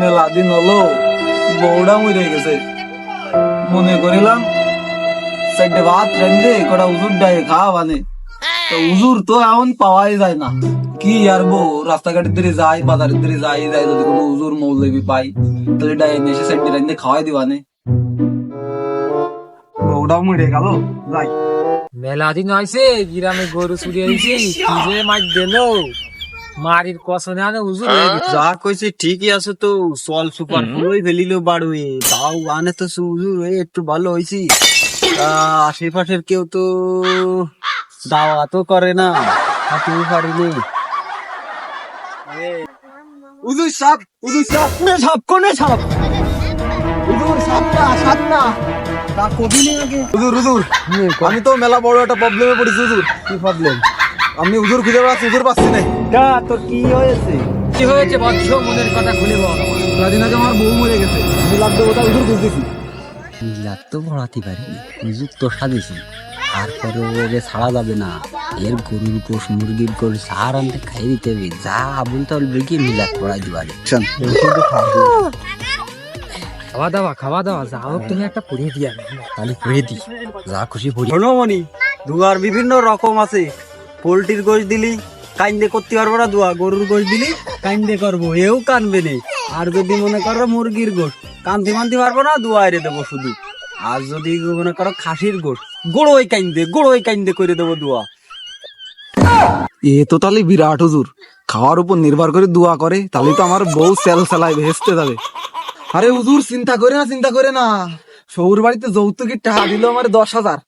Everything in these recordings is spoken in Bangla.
মেলা দিন হলো বউটা মরে গেছে। মনে করিলাম সাইডে ভাত রেন্দে কটা উজুর ডায়ে খাওয়া উজুর তো এখন পাওয়াই যায় না। কি আর বউ, রাস্তাঘাটের দিকে যাই বাজারের দিকে যাই যাই যদি কোনো উজুর মৌলবি পাই, তাহলে ডায়ে এসে সাইডে রেন্দে খাওয়াই দিবানে বউটাও মরে গেল, যাই। মেলা দিন হয়েছে গ্রামে গরু চুরি হয়েছে কি যে মাছ দিল। মারির কসনে আনে উজুর হয়ে? গেছে। যা কইছে ঠিকই আছে তো সল সুপার পুরোই ফেলিল বাড়ুয়ে তাও আনে তো সুজু একটু ভালো হয়েছি তা আশেপাশের কেউ তো দাওয়া তো করে না হাঁটতে পারিনি উজুর সাপ উজুর সাপ কোনে সাপ কোনে সাপ উজুর সাপ? না সাপ না তা কবি নেই আগে? উজুর উজুর আমি তো মেলা বড় একটা প্রবলেমে পড়েছি উজুর কি প্রবলেম আমি উজুর খুঁজে বেড়াচ্ছি উজুর পাচ্ছি না তা তোর কি হয়েছে? কি হয়েছে বজ্র মনের কথা খুলে বল আমার। কদিন আগে আমার বউ মরে গেছে। আমি দেবো তা উজুর খুঁজতেছি। মিলাদ তো পড়াতে পারিনি হুজুর তো সাজেছি। তারপরে এরে ছাড়া যাবে না এর গরুর গোশ মুরগির গোশ সার আনতে খাই দিতে হবে যা আবুল তাহলে বেগি মিলাদ পড়াই দিবারে খাওয়া দাওয়া খাওয়া দাওয়া যা হোক তুমি একটা পড়িয়ে দিয়া তাহলে করে দি যা খুশি পড়ি মনি দুয়ার বিভিন্ন রকম আছে। পোল্ট্রির গোশ দিলি কাইন্দে করতে পারব না, দুয়া গরুর গোশ দিলি কাইন্দে করব, এও কানবে নে। আর যদি মনে করো মুরগির গোশ, কানতে মানতে পারব না, দুয়া এরে দেবো শুধু। আর যদি মনে করো খাসির গোশ, গোড়োই কাইন্দে গোড়োই কাইন্দে করে দেবো দুয়া। এ তো তাহলে বিরাট হুজুর। খাওয়ার উপর নির্ভর করে দোয়া করে, তাহলে তো আমার বউ সেল সেলাই ভেস্তে যাবে। আরে হুজুর, চিন্তা করে না, চিন্তা করে না। শহুর বাড়িতে যৌতুকের টাকা দিল আমার দশ হাজার।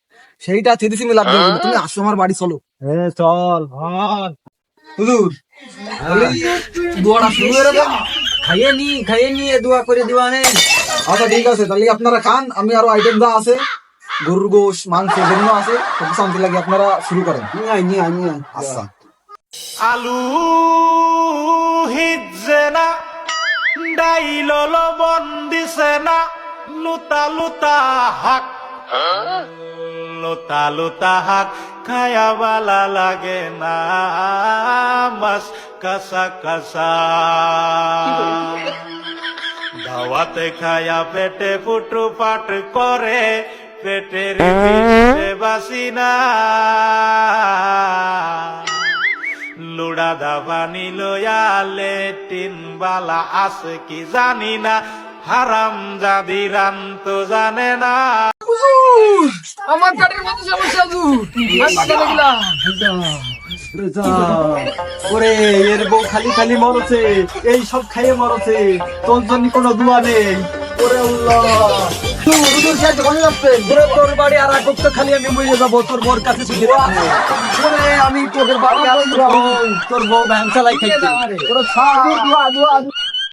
সেইটা মিলাদ দেবো তুমি আসো আমার বাড়ি, চলো। হ্যাঁ চল হুজুর তাহলে দোয়াটা শুরু করে দেন খাইয়ে নি খাইয়ে নিয়ে দোয়া করে দিবা নে। আচ্ছা ঠিক আছে তাহলে আপনারা খান আমি আরও আইটেম যা আছে গরুর গোশ মাংস যেগুলো আছে সব শান্তি লাগে আপনারা শুরু করেন। আচ্ছা। আলু হিজে না ডাইল লবণ দিছে না লুতা লুতা হাক। লুতা লুতা হাক খায়া বালা লাগে না মাস কাসা কাসা দাওয়াতে খায়া পেটে ফুটু পাট করে পেটের পিঠে বাসি না। লুড়া দাবানি লয়ালে টিন বালা আছে কি জানি না হারাম জাদি রান তো জানে না। আমার কাঠের মতো সমস্যা লাগলাম। ওরে এর বউ খালি খালি মরছে এই সব খাইয়ে মরছে তোর জন্য কোনো দুয়া নেই। ওরে আল্লাহ। তোর বাড়ি আর এক খালি আমি মরে যাব তোর বোর কাছে ছুটি আমি তোদের বাড়ি তোর বউ ভ্যান চালাই দোয়া দোয়া